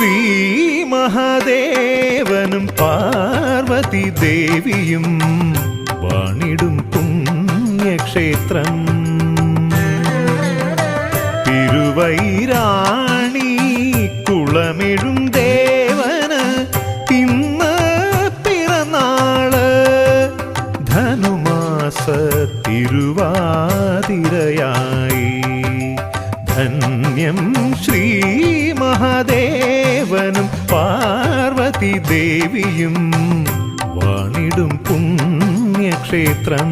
ശ്രീ മഹാദേവനും പാർവതി ദേവിയും വാണിടും പുണ്യക്ഷേത്രം. തിരുവൈരാണി കുളമിഴും ദേവന് ഇന്ന് പിറന്നാൾ. ധനുമാസ തിരുവാതിരയായി. ധന്യം ശ്രീ മഹാദേവനും പാർവതി ദേവിയും വാണിടും പുണ്യക്ഷേത്രം.